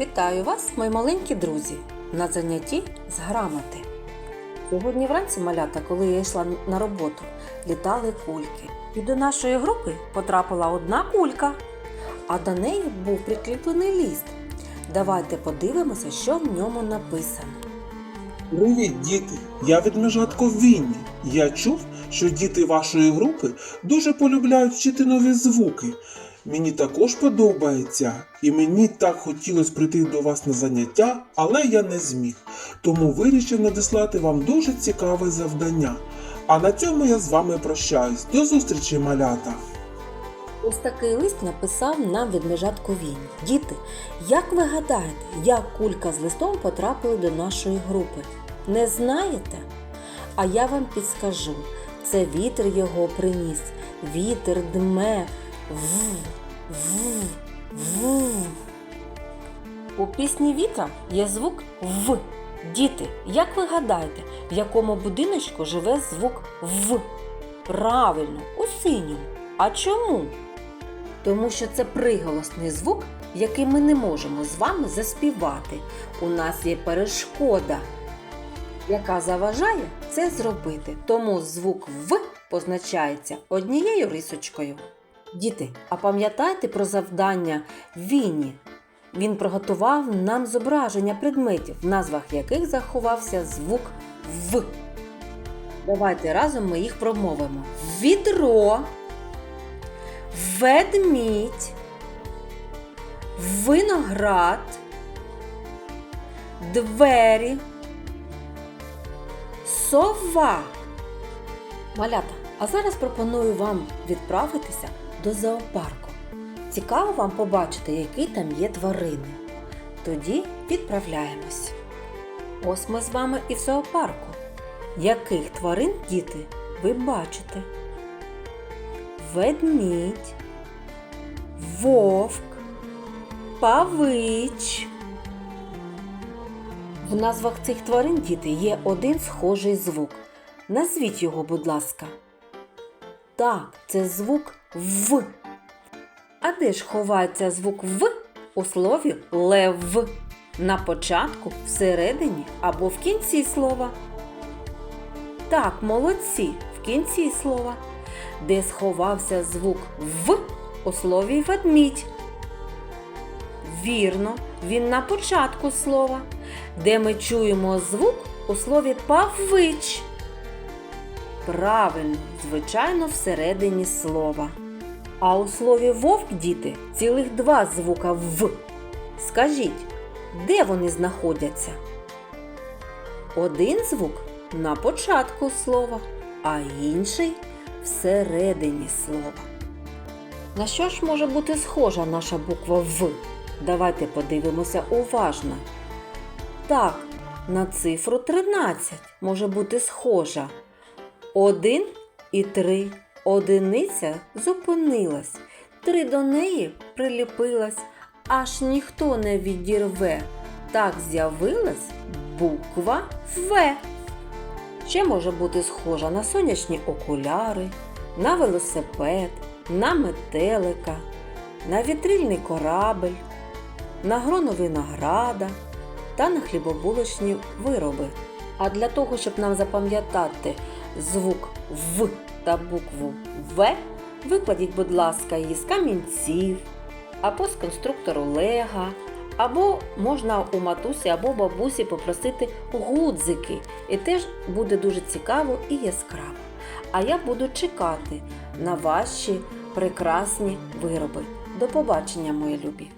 Вітаю вас, мої маленькі друзі, на занятті з грамоти. Сьогодні вранці малята, коли я йшла на роботу, літали кульки. І до нашої групи потрапила одна кулька, а до неї був прикріплений ліст. Давайте подивимося, що в ньому написано. Привіт, діти! Я ведмежатко Вінні. Я чув, що діти вашої групи дуже полюбляють вчити нові звуки. Мені також подобається, і мені так хотілося прийти до вас на заняття, але я не зміг. Тому вирішив надіслати вам дуже цікаве завдання. А на цьому я з вами прощаюсь. До зустрічі, малята! Ось такий лист написав нам ведмежатко Вінні. Діти, як ви гадаєте, як кулька з листом потрапили до нашої групи? Не знаєте? А я вам підскажу. Це вітер його приніс. Вітер дме. В, в, в. У пісні вітра є звук В. Діти, як ви гадаєте, в якому будиночку живе звук В? Правильно, у синьому. А чому? Тому що це приголосний звук, який ми не можемо з вами заспівати. У нас є перешкода, яка заважає це зробити. Тому звук В позначається однією рисочкою. Діти, а пам'ятаєте про завдання Вінні? Він приготував нам зображення предметів, в назвах яких заховався звук В. Давайте разом ми їх промовимо. Відро, ведмідь, виноград, двері, сова. Малята, а зараз пропоную вам відправитися до зоопарку. Цікаво вам побачити, які там є тварини. Тоді відправляємось. Ось ми з вами і в зоопарку. Яких тварин, діти, ви бачите? Ведмідь, вовк, павич. В назвах цих тварин, діти, є один схожий звук. Назвіть його, будь ласка. Так, це звук В. А де ж ховається звук В у слові лев? На початку, всередині або в кінці слова? Так, молодці, в кінці слова. Де сховався звук В у слові ведмідь? Вірно, він на початку слова. Де ми чуємо звук у слові павич? Правильно, звичайно, всередині слова. А у слові вовк, діти, цілих два звука В. Скажіть, де вони знаходяться? Один звук на початку слова, а інший всередині слова. На що ж може бути схожа наша буква В? Давайте подивимося уважно. Так, на цифру 13 може бути схожа. Один і три. Одиниця зупинилась, три до неї приліпилась, аж ніхто не відірве. Так з'явилась буква В. Ще може бути схожа на сонячні окуляри, на велосипед, на метелика, на вітрильний корабель, на грону винограда та на хлібобулочні вироби. А для того, щоб нам запам'ятати звук В та букву В, викладіть, будь ласка, її з камінців, або з конструктору Лега, або можна у матусі або бабусі попросити гудзики. І теж буде дуже цікаво і яскраво. А я буду чекати на ваші прекрасні вироби. До побачення, мої любі!